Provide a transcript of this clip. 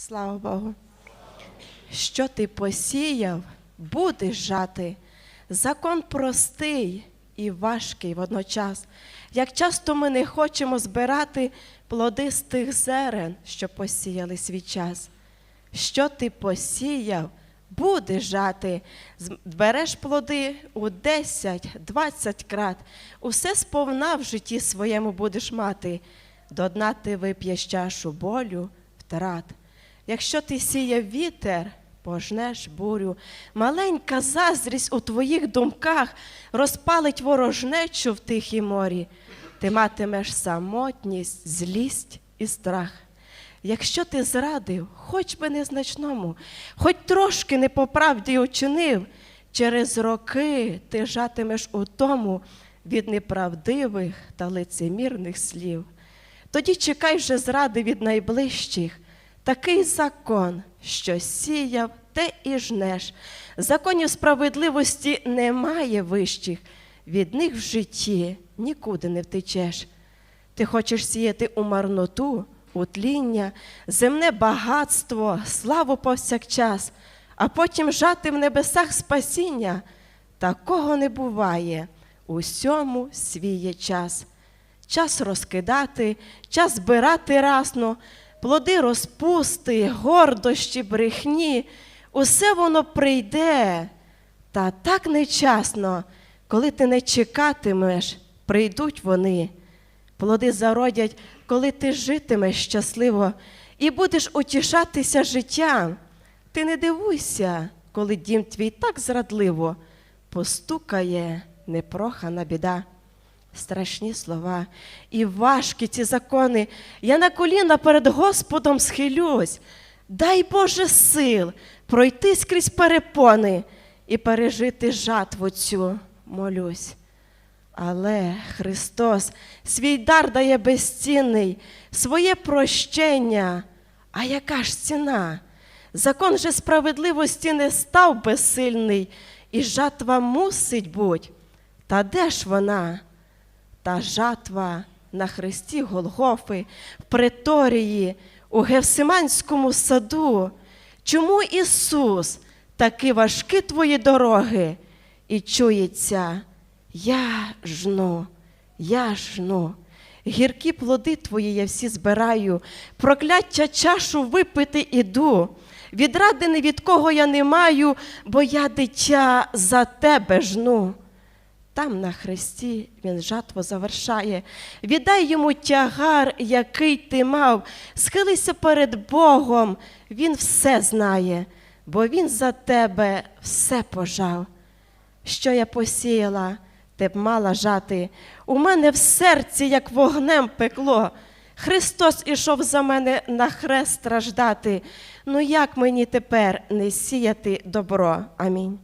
Слава Богу. Що ти посіяв, будеш жати. Закон простий і важкий водночас. Як часто ми не хочемо збирати плоди з тих зерен, що посіяли свій час. Що ти посіяв, будеш жати. Збереш плоди у 10-20 крат. Усе сповна в житті своєму будеш мати. До дна ти вип'єш чашу болю, втрат. Якщо ти сіяв вітер, пожнеш бурю. Маленька заздрість у твоїх думках розпалить ворожнечу в тихій морі. Ти матимеш самотність, злість і страх. Якщо ти зрадив, хоч би незначному, хоч трошки не по правді учинив, через роки ти жатимеш у тому від неправдивих та лицемірних слів. Тоді чекай вже зради від найближчих. Такий закон, що сіяв, те і жнеш. Законів справедливості немає вищих, від них в житті нікуди не втечеш. Ти хочеш сіяти у марноту, у тління, земне багатство, славу повсякчас, а потім жати в небесах спасіння. Такого не буває. Усьому свій є час. Час розкидати, час збирати расно, плоди розпусти, гордощі, брехні, усе воно прийде. Та так нечасно, коли ти не чекатимеш, прийдуть вони. Плоди зародять, коли ти житимеш щасливо і будеш утішатися життям. Ти не дивуйся, коли дім твій так зрадливо постукає непрохана біда. Страшні слова і важкі ці закони. Я на коліна перед Господом схилюсь. Дай Боже сил пройти скрізь перепони і пережити жатву цю, молюсь. Але Христос свій дар дає безцінний, своє прощення. А яка ж ціна? Закон же справедливості не став безсильний, і жатва мусить буть. Та де ж вона? Та жатва на хресті Голгофи, в преторії, у Гевсиманському саду. Чому Ісус такі важкі твої дороги? І чується, я жну, я жну. Гіркі плоди твої я всі збираю, прокляття чашу випити іду. Відради ні від кого я не маю, бо я дитя за тебе жну. Там на хресті він жатву завершає. Віддай йому тягар, який ти мав. Схилися перед Богом, він все знає, бо він за тебе все пожав. Що я посіяла, ти б мала жати. У мене в серці, як вогнем пекло. Христос ішов за мене на хрест страждати. Ну як мені тепер не сіяти добро? Амінь.